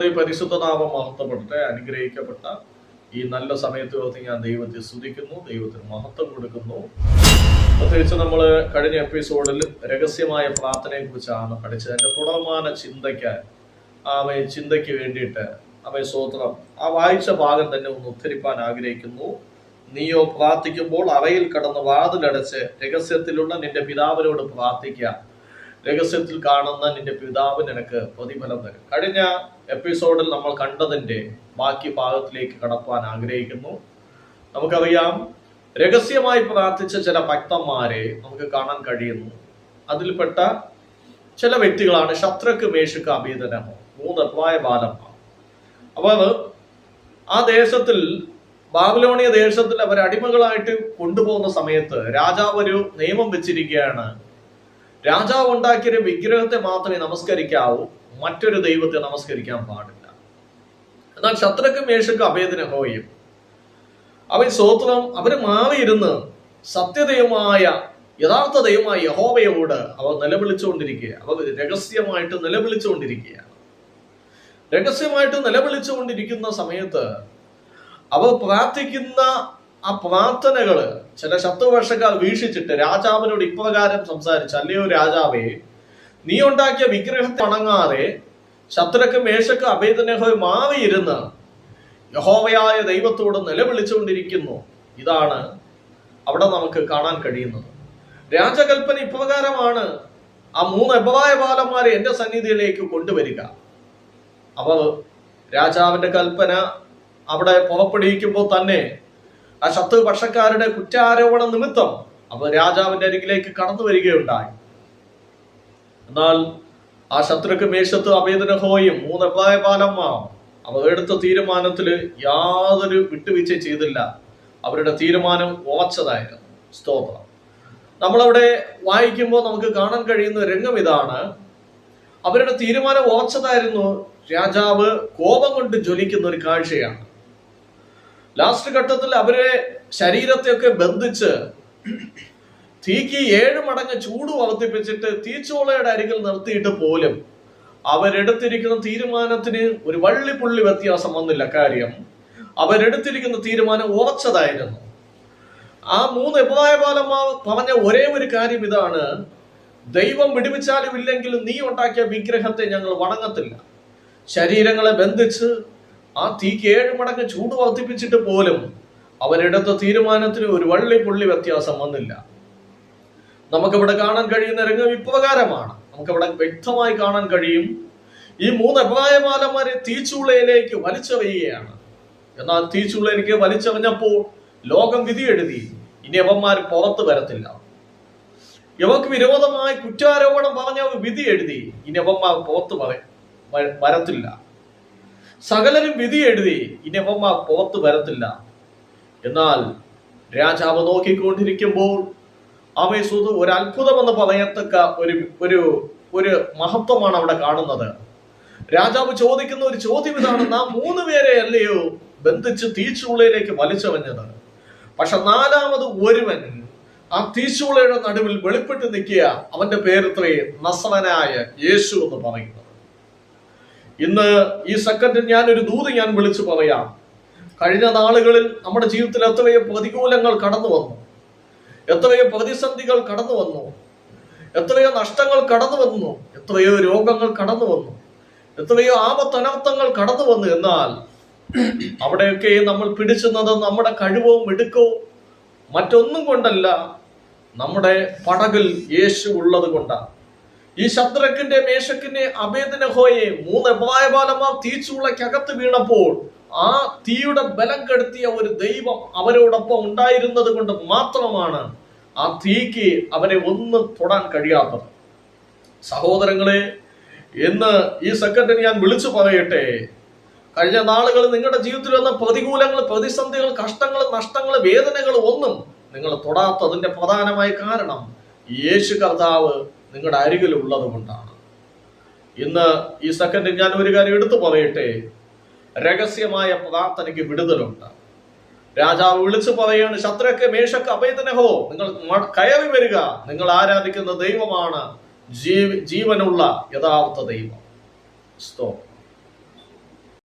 പരിശുദ്ധ നാമം മഹത്വപ്പെടട്ടെ അനുഗ്രഹിക്കപ്പെട്ട ഈ നല്ല സമയത്ത് ഓർത്ത് ഞാൻ ദൈവത്തെ സ്തുതിക്കുന്നു ദൈവത്തിന് മഹത്വം കൊടുക്കുന്നു. പ്രത്യേകിച്ച് നമ്മൾ കഴിഞ്ഞ എപ്പിസോഡിൽ രഹസ്യമായ പ്രാർത്ഥനയെ കുറിച്ചാണ് പഠിച്ചത്. അതിന്റെ തുടർമാന ചിന്തയ്ക്ക് അവയെ ചിന്തയ്ക്ക് വേണ്ടിയിട്ട് അവയെ സ്വോത്രം ആ വായിച്ച ഭാഗം തന്നെ ഒന്ന് ഉദ്ധരിപ്പാൻ ആഗ്രഹിക്കുന്നു. നീയോ പ്രാർത്ഥിക്കുമ്പോൾ അറയിൽ കടന്ന് വാതിലടച്ച് രഹസ്യത്തിലുള്ള നിന്റെ പിതാവിനോട് പ്രാർത്ഥിക്കുക. രഹസ്യത്തിൽ കാണുന്ന നിന്റെ പിതാവ് നിനക്ക് പ്രതിഫലം തരും. കഴിഞ്ഞ എപ്പിസോഡിൽ നമ്മൾ കണ്ടതിന്റെ ബാക്കി ഭാഗത്തിലേക്ക് കടപ്പാൻ ആഗ്രഹിക്കുന്നു. നമുക്കറിയാം രഹസ്യമായി പ്രാർത്ഥിച്ച ചില ഭക്തന്മാരെ നമുക്ക് കാണാൻ കഴിയുന്നു. അതിൽപ്പെട്ട ചില വ്യക്തികളാണ് ശത്രുക്ക് മേശുക്ക് അഭീതനമോ മൂന്ന് പ്രായ ബാലന്മാർ. അവർ ആ ദേശത്തിൽ ബാബിലോണിയ ദേശത്തിൽ അവർ അടിമകളായിട്ട് കൊണ്ടുപോകുന്ന സമയത്ത് രാജാവ് ഒരു നിയമം വെച്ചിരിക്കുകയാണ്. രാജാവ് ഉണ്ടാക്കിയ ഒരു വിഗ്രഹത്തെ മാത്രമേ നമസ്കരിക്കാവൂ. മറ്റൊരു ദൈവത്തെ നമസ്കരിക്കാൻ പാടില്ല. എന്നാൽ ശത്രുക്കും മേഷക്കും അഭേദന ഹോയും അവൻ സ്വോത്രം അവർ മാറിയിരുന്ന് സത്യദൈവമായ യഥാർത്ഥ ദൈവമായ യഹോവയോട് അവർ നിലവിളിച്ചുകൊണ്ടിരിക്കുക അവർ രഹസ്യമായിട്ട് നിലവിളിച്ചുകൊണ്ടിരിക്കുകയാണ്. രഹസ്യമായിട്ട് നിലവിളിച്ചുകൊണ്ടിരിക്കുന്ന സമയത്ത് അവർ പ്രാർത്ഥിക്കുന്ന ആ പ്രാർത്ഥനകൾ ചില ശത്രുവർഷക്കാർ വീക്ഷിച്ചിട്ട് രാജാവിനോട് ഇപ്രകാരം സംസാരിച്ചു അല്ലയോ രാജാവേ നീ ഉണ്ടാക്കിയ വിഗ്രഹത്തെ വണങ്ങാതെ ശത്രുക്ക് മേശക്ക് അഭേദനഹോ മാറിയിരുന്ന് യഹോവയായ ദൈവത്തോട് നിലവിളിച്ചുകൊണ്ടിരിക്കുന്നു. ഇതാണ് അവിടെ നമുക്ക് കാണാൻ കഴിയുന്നത്. രാജകൽപ്പന ഇപ്രകാരമാണ് ആ മൂന്ന് അപവായ ബാലന്മാരെ എന്റെ സന്നിധിയിലേക്ക് കൊണ്ടുവരിക. അവർ രാജാവിന്റെ കൽപ്പന അവിടെ പുറപ്പെടുവിക്കുമ്പോൾ തന്നെ ആ ശത്രു പക്ഷക്കാരുടെ കുറ്റാരോപണ നിമിത്തം അവർ രാജാവിന്റെ അരികിലേക്ക് കടന്നു വരികയുണ്ടായി. എന്നാൽ ആ ശത്രുക്ക് മേശത്ത് അഭേദനഹോയും മൂന്ന് അപായ ബാലന്മാർ അവർ എടുത്ത തീരുമാനത്തിൽ യാതൊരു വിട്ടുവീഴ്ച ചെയ്തില്ല. അവരുടെ തീരുമാനം ഉറച്ചതായിരുന്നു. സ്തോത്രം. നമ്മളവിടെ വായിക്കുമ്പോൾ നമുക്ക് കാണാൻ കഴിയുന്ന രംഗം ഇതാണ്. അവരുടെ തീരുമാനം ഉറച്ചതായിരുന്നു. രാജാവ് കോപം കൊണ്ട് ജ്വലിക്കുന്ന ഒരു കാഴ്ചയാണ്. ലാസ്റ്റ് ഘട്ടത്തിൽ അവരെ ശരീരത്തെയൊക്കെ ബന്ധിച്ച് തീക്ക് ഏഴ് മടങ്ങ് ചൂട് വർദ്ധിപ്പിച്ചിട്ട് തീച്ചോളയുടെ അരികിൽ നിർത്തിയിട്ട് പോലും അവരെടുത്തിരിക്കുന്ന തീരുമാനത്തിന് ഒരു വള്ളിപ്പുള്ളി വ്യത്യാസം വന്നില്ല. കാര്യം അവരെടുത്തിരിക്കുന്ന തീരുമാനം ഉറച്ചതായിരുന്നു. ആ മൂന്ന് എബ്രായപാലന്മാർ പറഞ്ഞ ഒരേ ഒരു കാര്യം ഇതാണ്. ദൈവം വിടുവിച്ചാലും ഇല്ലെങ്കിലും നീ ഉണ്ടാക്കിയ വിഗ്രഹത്തെ ഞങ്ങൾ വണങ്ങത്തില്ല. ശരീരങ്ങളെ ബന്ധിച്ച് ആ തീക്ക് ഏഴ് മടങ്ങ് ചൂട് വർദ്ധിപ്പിച്ചിട്ട് പോലും അവരെടുത്ത തീരുമാനത്തിന് ഒരു വള്ളി പുള്ളി വ്യത്യാസം വന്നില്ല. നമുക്കിവിടെ കാണാൻ കഴിയുന്ന രംഗം ഇപ്രകാരമാണ്. നമുക്കിവിടെ വ്യക്തമായി കാണാൻ കഴിയും. ഈ മൂന്ന് അഭിപ്രായമാലന്മാരെ തീച്ചുളയിലേക്ക് വലിച്ചെറിയുകയാണ്. എന്നാൽ തീച്ചുളയിലേക്ക് വലിച്ചെറിഞ്ഞപ്പോൾ ലോകം വിധി എഴുതി ഇനി അവന്മാർ പുറത്ത് വരത്തില്ല. ഇവക്ക് വിരോധമായി കുറ്റാരോപണം പറഞ്ഞ വിധി എഴുതി ഇനി അവന്മാർ പുറത്ത് പറ- വരത്തില്ല. സകലരും വിധി എഴുതി ഇനി അവന്മാർ പുറത്ത് വരത്തില്ല. എന്നാൽ രാജാവ് നോക്കിക്കൊണ്ടിരിക്കുമ്പോൾ അമേസൂദ് ഒരു അത്ഭുതം എന്ന് പറയത്തക്ക ഒരു ഒരു ഒരു മഹത്വമാണ് അവിടെ കാണുന്നത്. രാജാവ് ചോദിക്കുന്ന ഒരു ചോദ്യം ഇതാണ് നാം മൂന്ന് പേരെ അല്ലയോ ബന്ധിച്ച് തീച്ചൂളയിലേക്ക് വലിച്ചവഞ്ഞത് പക്ഷെ നാലാമത് ഒരുവൻ ആ തീച്ചുളയുടെ നടുവിൽ വെളിപ്പെട്ട് നിൽക്കുക അവന്റെ പേരത്രേ നസവനായ യേശു എന്ന് പറയുന്നത് ഇന്ന് ഈ സെക്കൻഡിൽ ഞാൻ ഒരു ദൂത് ഞാൻ വിളിച്ചു പറയാം. കഴിഞ്ഞ നാളുകളിൽ നമ്മുടെ ജീവിതത്തിൽ എത്രയോ പ്രതികൂലങ്ങൾ കടന്നു വന്നു. എത്രയോ പ്രതിസന്ധികൾ കടന്നു വന്നു. എത്രയോ നഷ്ടങ്ങൾ കടന്നു വന്നു. എത്രയോ രോഗങ്ങൾ കടന്നു വന്നു. എത്രയോ ആപത്തനർത്ഥങ്ങൾ കടന്നു വന്നു. എന്നാൽ അവിടെയൊക്കെ നമ്മൾ പിടിച്ചുന്നത് നമ്മുടെ കഴിവോ മിടുക്കോ മറ്റൊന്നും കൊണ്ടല്ല നമ്മുടെ പടകിൽ യേശു ഉള്ളത് കൊണ്ടാണ്. ഈ ശത്രുക്കിന്റെ മേശക്കിന്റെ അഭേദനഹോയെ മൂന്ന് എബ്രായബാലന്മാർ തീച്ചൂളയ്ക്കകത്ത് വീണപ്പോൾ ആ തീയുടെ ബലം കെടുത്തിയ ഒരു ദൈവം അവരോടൊപ്പം ഉണ്ടായിരുന്നത് കൊണ്ട് മാത്രമാണ് ആ തീക്ക് അവരെ ഒന്നും തൊടാൻ കഴിയാത്തത്. സഹോദരങ്ങളെ എന്ന് ഈ സെക്രട്ടറി ഞാൻ വിളിച്ചു പറയട്ടെ. കഴിഞ്ഞ നാളുകൾ നിങ്ങളുടെ ജീവിതത്തിൽ വന്ന പ്രതികൂലങ്ങൾ പ്രതിസന്ധികൾ കഷ്ടങ്ങൾ നഷ്ടങ്ങൾ വേദനകൾ ഒന്നും നിങ്ങൾ തൊടാത്തതിന്റെ പ്രധാനമായ കാരണം യേശു കർത്താവ് നിങ്ങളുടെ അരികിൽ ഉള്ളത് കൊണ്ടാണ്. ഇന്ന് ഈ സെക്കൻഡിൽ ഞാൻ ഒരു കാര്യം എടുത്തു പറയട്ടെ? രഹസ്യമായ പ്രാർത്ഥനയ്ക്ക് വിടുതലുണ്ട്. രാജാവ് വിളിച്ചു പറയാണ് ശത്രുക്ക് മേശക്ക് അഭയതനഹോ നിങ്ങൾ കയറി വരിക. നിങ്ങൾ ആരാധിക്കുന്ന ദൈവമാണ് ജീവനുള്ള യഥാർത്ഥ ദൈവം.